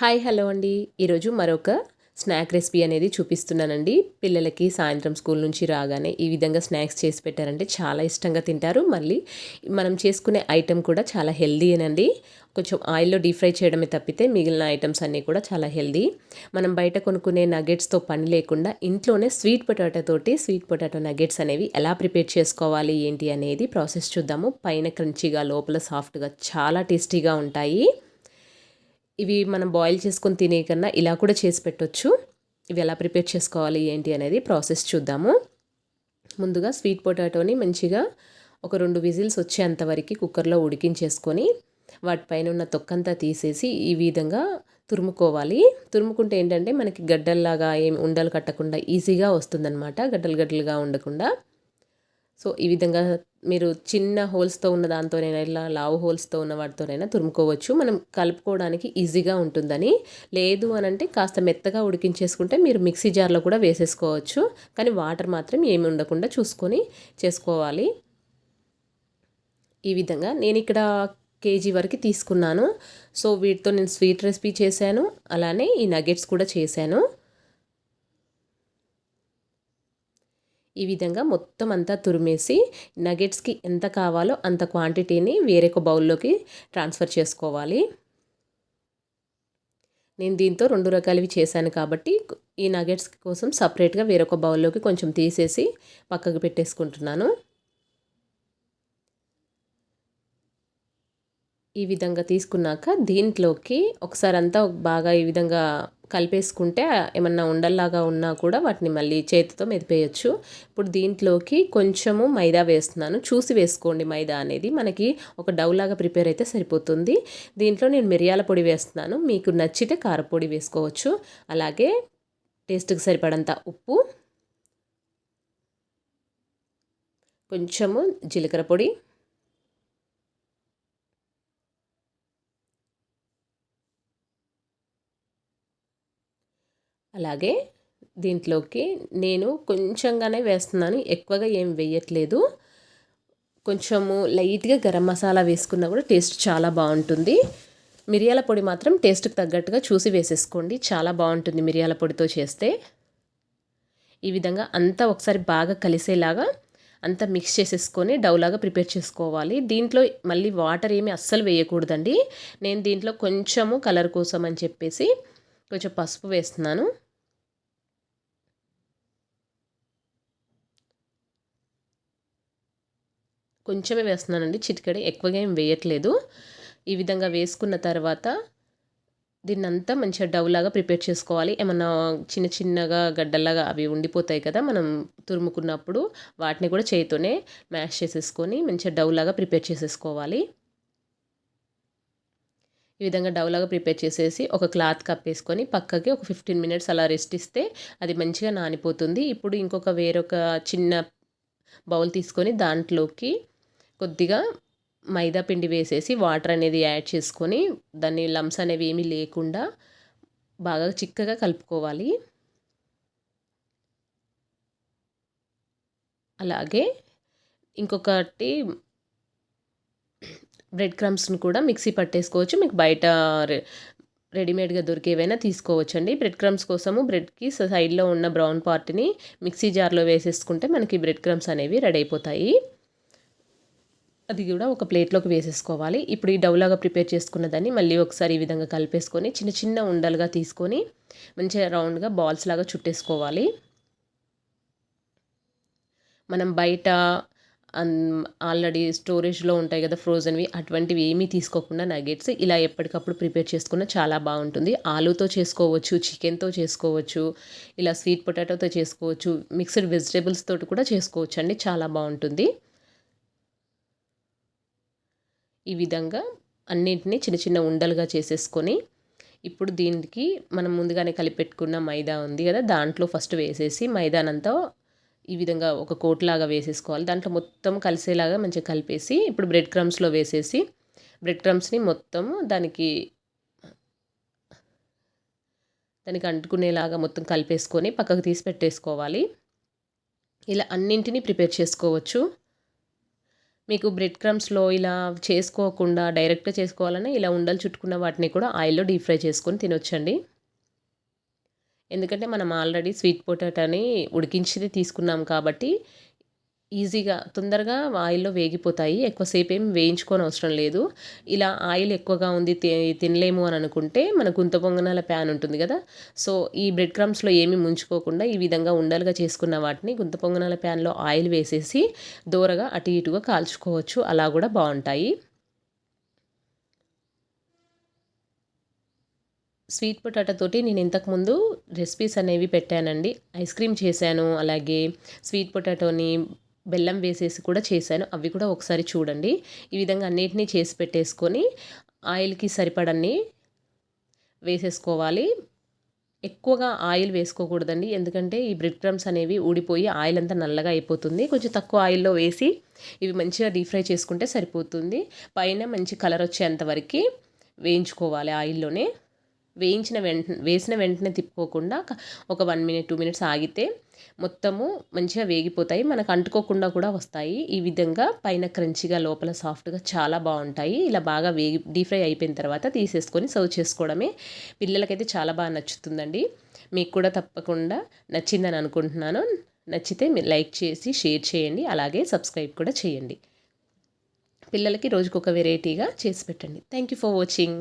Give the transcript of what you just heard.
Hi hello అండి. ఈరోజు మరొక స్నాక్ రెసిపీ అనేది చూపిస్తున్నానండి. పిల్లలకి సాయంత్రం స్కూల్ నుంచి రాగానే ఈ విధంగా స్నాక్స్ చేసి పెట్టారంటే చాలా ఇష్టంగా తింటారు. మళ్ళీ మనం చేసుకునే ఐటెం కూడా చాలా హెల్దీ అండి కొంచెం ఆయిల్లో డీప్ ఫ్రై చేయడమే తప్పితే మిగిలిన ఐటమ్స్ అన్నీ కూడా చాలా హెల్దీ. మనం బయట కొనుక్కునే నగెట్స్తో పని లేకుండా ఇంట్లోనే స్వీట్ పొటాటో తోటి స్వీట్ పొటాటో నగెట్స్ అనేవి ఎలా ప్రిపేర్ చేసుకోవాలి ఏంటి అనేది ప్రాసెస్ చూద్దాము. పైన క్రంచీగా లోపల సాఫ్ట్గా చాలా టేస్టీగా ఉంటాయి. ఇవి మనం బాయిల్ చేసుకొని తినే కన్నా ఇలా కూడా చేసి పెట్టవచ్చు ఇవి ఎలా ప్రిపేర్ చేసుకోవాలి ఏంటి అనేది ప్రాసెస్ చూద్దాము. ముందుగా స్వీట్ పొటాటోని మంచిగా ఒక రెండు విజిల్స్ వచ్చేంతవరకు కుక్కర్లో ఉడికించేసుకొని వాటిపైన ఉన్న తొక్కంతా తీసేసి ఈ విధంగా తురుముకోవాలి. తురుముకుంటే ఏంటంటే మనకి గడ్డల్లాగా ఏమి ఉండలు కట్టకుండా ఈజీగా వస్తుందన్నమాట గడ్డలు గడ్డలుగా ఉండకుండా. సో ఈ విధంగా మీరు చిన్న హోల్స్తో ఉన్న దాంతోనైనా ఇలా లావు హోల్స్తో ఉన్న వాటితోనైనా తురుముకోవచ్చు. మనం కలుపుకోవడానికి ఈజీగా ఉంటుందని. లేదు అని అంటే కాస్త మెత్తగా ఉడికించేసుకుంటే మీరు మిక్సీ జార్లో కూడా వేసేసుకోవచ్చు. కానీ వాటర్ మాత్రం ఏమి ఉండకుండా చూసుకొని చేసుకోవాలి. ఈ విధంగా నేను ఇక్కడ కేజీ వరకు తీసుకున్నాను. సో వీటితో నేను స్వీట్ రెసిపీ చేశాను. అలానే ఈ నగెట్స్ కూడా చేశాను. ఈ విధంగా మొత్తం అంతా తురిమేసి నగెట్స్కి ఎంత కావాలో అంత క్వాంటిటీని వేరొక బౌల్లోకి ట్రాన్స్ఫర్ చేసుకోవాలి. నేను దీంతో రెండు రకాలవి చేశాను కాబట్టి ఈ నగెట్స్ కోసం సపరేట్గా వేరొక బౌల్లోకి కొంచెం తీసేసి పక్కకు పెట్టేసుకుంటున్నాను. ఈ విధంగా తీసుకున్నాక దీంట్లోకి ఒకసారి అంతా బాగా ఈ విధంగా కలిపేసుకుంటే ఏమన్నా ఉండల్లాగా ఉన్నా కూడా వాటిని మళ్ళీ చేతితో మెదిపేయచ్చు. ఇప్పుడు దీంట్లోకి కొంచెము మైదా వేస్తున్నాను. చూసి వేసుకోండి మైదా అనేది. మనకి ఒక డౌలాగా ప్రిపేర్ అయితే సరిపోతుంది. దీంట్లో నేను మిరియాల పొడి వేస్తున్నాను. మీకు నచ్చితే కారపొడి వేసుకోవచ్చు. అలాగే టేస్ట్కి సరిపడంత ఉప్పు కొంచెము జీలకర్ర పొడి అలాగే దీంట్లోకి నేను కొంచెంగానే వేస్తున్నాను. ఎక్కువగా ఏం వేయట్లేదు. కొంచెము లైట్గా గరం మసాలా వేసుకున్నా కూడా టేస్ట్ చాలా బాగుంటుంది. మిరియాల పొడి మాత్రం టేస్ట్కి తగ్గట్టుగా చూసి వేసేసుకోండి. చాలా బాగుంటుంది మిరియాల పొడితో చేస్తే. ఈ విధంగా అంతా ఒకసారి బాగా కలిసేలాగా అంతా మిక్స్ చేసేసుకొని డౌలాగా ప్రిపేర్ చేసుకోవాలి. దీంట్లో మళ్ళీ వాటర్ ఏమి అస్సలు వేయకూడదండి. నేను దీంట్లో కొంచెము కలర్ కోసం అని చెప్పేసి కొంచెం పసుపు వేస్తున్నాను. కొంచెమే వేస్తున్నానండి చిటికడి ఎక్కువగా ఏం వేయట్లేదు. ఈ విధంగా వేసుకున్న తర్వాత దీన్ని అంతా మంచిగా డవ్లాగా ప్రిపేర్ చేసుకోవాలి. ఏమన్నా చిన్న చిన్నగా గడ్డల్లాగా అవి ఉండిపోతాయి కదా మనం తురుముకున్నప్పుడు వాటిని కూడా చేతితోనే మ్యాష్ చేసేసుకొని మంచిగా డవ్లాగా ప్రిపేర్ చేసేసుకోవాలి. ఈ విధంగా డౌలాగా ప్రిపేర్ చేసేసి ఒక క్లాత్ కప్పేసుకొని పక్కకి ఒక ఫిఫ్టీన్ మినిట్స్ అలా రెస్ట్ ఇస్తే అది మంచిగా నానిపోతుంది. ఇప్పుడు ఇంకొక వేరొక చిన్న బౌల్ తీసుకొని దాంట్లోకి కొద్దిగా మైదా పిండి వేసేసి వాటర్ అనేది యాడ్ చేసుకొని దాన్ని లమ్స్ అనేవి ఏమీ లేకుండా బాగా చిక్కగా కలుపుకోవాలి. అలాగే ఇంకొకటి బ్రెడ్ క్రమ్స్ని కూడా మిక్సీ పట్టేసుకోవచ్చు. మీకు బయట రెడీమేడ్గా దొరికేవైనా తీసుకోవచ్చు అండి బ్రెడ్ క్రమ్స్ కోసము బ్రెడ్కి సైడ్లో ఉన్న బ్రౌన్ పార్ట్ని మిక్సీ జార్లో వేసేసుకుంటే మనకి బ్రెడ్ క్రమ్స్ అనేవి రెడీ అయిపోతాయి అది కూడా ఒక ప్లేట్లోకి వేసేసుకోవాలి. ఇప్పుడు ఈ డౌలాగా ప్రిపేర్ చేసుకున్న దాన్ని మళ్ళీ ఒకసారి ఈ విధంగా కలిపేసుకొని చిన్న చిన్న ఉండలుగా తీసుకొని మంచిగా రౌండ్గా బాల్స్ లాగా చుట్టేసుకోవాలి. మనం బయట ఆల్రెడీ స్టోరేజ్లో ఉంటాయి కదా ఫ్రోజన్వి అటువంటివి ఏమీ తీసుకోకుండా నగెట్స్ ఇలా ఎప్పటికప్పుడు ప్రిపేర్ చేసుకున్న చాలా బాగుంటుంది. ఆలూతో చేసుకోవచ్చు చికెన్తో చేసుకోవచ్చు ఇలా స్వీట్ పొటాటోతో చేసుకోవచ్చు మిక్స్డ్ వెజిటేబుల్స్ తోటి కూడా చేసుకోవచ్చు అండి చాలా బాగుంటుంది. ఈ విధంగా అన్నింటినీ చిన్న చిన్న ఉండలుగా చేసేసుకొని ఇప్పుడు దీనికి మనం ముందుగానే కలిపెట్టుకున్న మైదా ఉంది కదా దాంట్లో ఫస్ట్ వేసేసి మైదానంతా ఈ విధంగా ఒక కోట్లాగా వేసేసుకోవాలి. దాంట్లో మొత్తం కలిసేలాగా మంచిగా కలిపేసి ఇప్పుడు బ్రెడ్ క్రమ్స్లో వేసేసి బ్రెడ్ క్రమ్స్ని మొత్తము దానికి దానికి అంటుకునేలాగా మొత్తం కలిపేసుకొని పక్కకు తీసి పెట్టేసుకోవాలి. ఇలా అన్నింటినీ ప్రిపేర్ చేసుకోవచ్చు. మీకు బ్రెడ్ క్రమ్స్లో ఇలా చేసుకోకుండా డైరెక్ట్గా చేసుకోవాలన్నా ఇలా ఉండలు చుట్టుకున్న వాటిని కూడా ఆయిల్లో డీప్ ఫ్రై చేసుకొని తినొచ్చండి. ఎందుకంటే మనం ఆల్రెడీ స్వీట్ పొటాటోని ఉడికించి తీసుకున్నాం కాబట్టి ఈజీగా తొందరగా ఆయిల్లో వేగిపోతాయి. ఎక్కువసేపు ఏం వేయించుకొని అవసరం లేదు. ఇలా ఆయిల్ ఎక్కువగా ఉంది తినలేము అని అనుకుంటే మన గుంత పొంగనాల ప్యాన్ ఉంటుంది కదా. సో ఈ బ్రెడ్ క్రమ్స్లో ఏమి ముంచుకోకుండా ఈ విధంగా ఉండలుగా చేసుకున్న వాటిని గుంత పొంగనాల ప్యాన్లో ఆయిల్ వేసేసి దూరగా అటు ఇటుగా కాల్చుకోవచ్చు. అలా కూడా బాగుంటాయి. స్వీట్ పొటాటోతోటి నేను ఇంతకుముందు రెసిపీస్ అనేవి పెట్టానండి. ఐస్ క్రీమ్ చేశాను అలాగే స్వీట్ పొటాటోని బెల్లం వేసేసి కూడా చేశాను. అవి కూడా ఒకసారి చూడండి. ఈ విధంగా అన్నిటినీ చేసి పెట్టేసుకొని ఆయిల్కి సరిపడన్ని వేసేసుకోవాలి. ఎక్కువగా ఆయిల్ వేసుకోకూడదండి. ఎందుకంటే ఈ బ్రెడ్ క్రమ్స్ అనేవి ఊడిపోయి ఆయిల్ అంతా నల్లగా అయిపోతుంది. కొంచెం తక్కువ ఆయిల్లో వేసి ఇవి మంచిగా డీప్ ఫ్రై చేసుకుంటే సరిపోతుంది. పైన మంచి కలర్ వచ్చేంత వరకు వేయించుకోవాలి ఆయిల్లోనే. వేయించిన వెంట వేసిన వెంటనే తిప్పుకోకుండా ఒక వన్ మినిట్ టూ మినిట్స్ ఆగితే మొత్తము మంచిగా వేగిపోతాయి. మనకు అంటుకోకుండా కూడా వస్తాయి. ఈ విధంగా పైన క్రంచిగా లోపల సాఫ్ట్గా చాలా బాగుంటాయి. ఇలా బాగా వేగి డీప్ ఫ్రై అయిపోయిన తర్వాత తీసేసుకొని సర్వ్ చేసుకోవడమే పిల్లలకైతే చాలా బాగా నచ్చుతుందండి. మీకు కూడా తప్పకుండా నచ్చిందని అనుకుంటున్నాను. నచ్చితే మీరు లైక్ చేసి షేర్ చేయండి. అలాగే సబ్స్క్రైబ్ కూడా చేయండి. పిల్లలకి రోజుకొక వెరైటీగా చేసి పెట్టండి. Thank you for watching